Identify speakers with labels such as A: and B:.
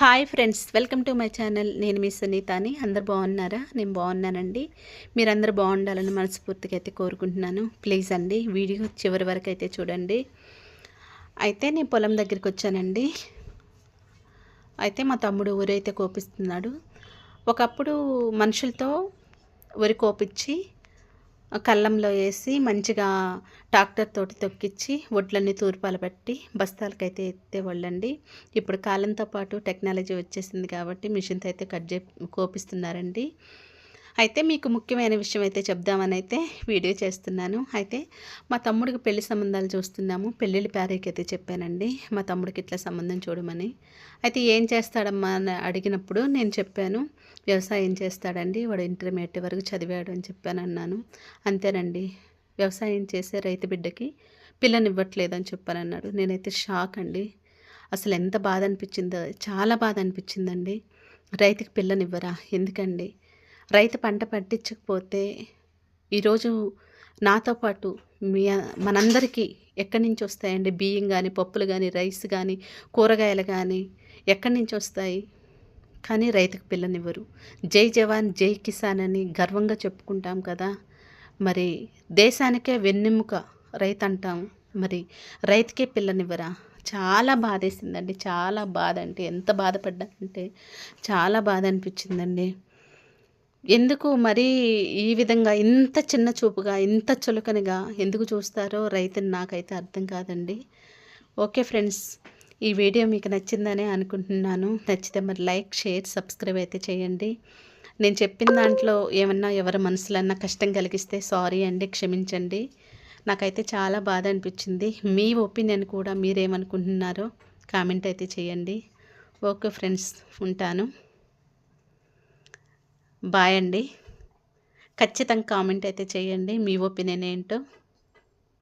A: Hi friends welcome to my channel. నేను మీ సునీతాని. అందరు బాగున్నారా? నేను బాగున్నానండి. మీరందరూ బాగుండాలని మనస్ఫూర్తిగా అయితే కోరుకుంటున్నాను. ప్లీజ్ అండి వీడియో చివరి వరకు అయితే చూడండి. అయితే నేను పొలం దగ్గరికి వచ్చానండి. అయితే మా తమ్ముడు ఊరైతే కోపిస్తున్నాడు. ఒకప్పుడు మనుషులతో వరి కోపించి కళ్ళంలో వేసి మంచిగా ట్రాక్టర్ తోటి తొక్కిచ్చి వడ్లన్నీ తూర్పాలు పెట్టి బస్తాలకైతే ఎత్తేవాళ్ళండి. ఇప్పుడు కాలంతో పాటు టెక్నాలజీ వచ్చేసింది కాబట్టి మిషన్తో అయితే కట్ చే కోపిస్తున్నారండి. అయితే మీకు ముఖ్యమైన విషయం అయితే చెప్దామని అయితే వీడియో చేస్తున్నాను. అయితే మా తమ్ముడికి పెళ్ళి సంబంధాలు చూస్తున్నాము. పెళ్ళిళ్ళ ప్యారేకి అయితే చెప్పానండి. మా తమ్ముడికి ఇట్లా సంబంధం చూడమని. అయితే ఏం చేస్తాడమ్మా అని అడిగినప్పుడు నేను చెప్పాను వ్యవసాయం చేస్తాడండి? వాడు ఇంటర్మీడియట్ వరకు చదివాడు అని చెప్పాను అన్నాను. అంతేనండి. వ్యవసాయం చేసే రైతు బిడ్డకి పిల్లనివ్వట్లేదు అని చెప్పానన్నాడు నేనైతే షాక్ అండి. అసలు ఎంత బాధ అనిపించిందో చాలా బాధ అనిపించిందండి. రైతుకి పిల్లనివ్వరా? ఎందుకండి? రైతు పంట పండించకపోతే ఈరోజు నాతో పాటు మీ మనందరికీ ఎక్కడి నుంచి వస్తాయండి? బియ్యం కానీ పప్పులు కానీ రైస్ కానీ కూరగాయలు కానీ ఎక్కడి నుంచి వస్తాయి? కానీ రైతుకు పిల్లనివ్వరు. జై జవాన్ జై కిసాన్ అని గర్వంగా చెప్పుకుంటాం కదా? మరి దేశానికే వెన్నెముక రైతు అంటాం మరి రైతుకే పిల్లనివ్వరా? చాలా బాధేసిందండి. చాలా బాధ అంటే ఎంత బాధపడ్డా అంటే చాలా బాధ అనిపించిందండి. ఎందుకు మరీ ఈ విధంగా ఇంత చిన్న చూపుగా ఇంత చులకనగా ఎందుకు చూస్తారో రైతుని నాకైతే అర్థం కాదండి. ఓకే ఫ్రెండ్స్ ఈ వీడియో మీకు నచ్చిందనే అనుకుంటున్నాను. నచ్చితే మరి లైక్ షేర్ సబ్స్క్రైబ్ అయితే చేయండి. నేను చెప్పిన దాంట్లో ఏమన్నా ఎవరి మనసులన్నా కష్టం కలిగిస్తే సారీ అండి క్షమించండి. నాకైతే చాలా బాధ అనిపించింది. మీ ఒపీనియన్ కూడా మీరేమనుకుంటున్నారో కామెంట్ అయితే చేయండి. ఓకే ఫ్రెండ్స్ ఉంటాను. బాయ్ అండి. ఖచ్చితంగా కామెంట్ అయితే చేయండి. మీ ఒపీనియన్ ఏంటో.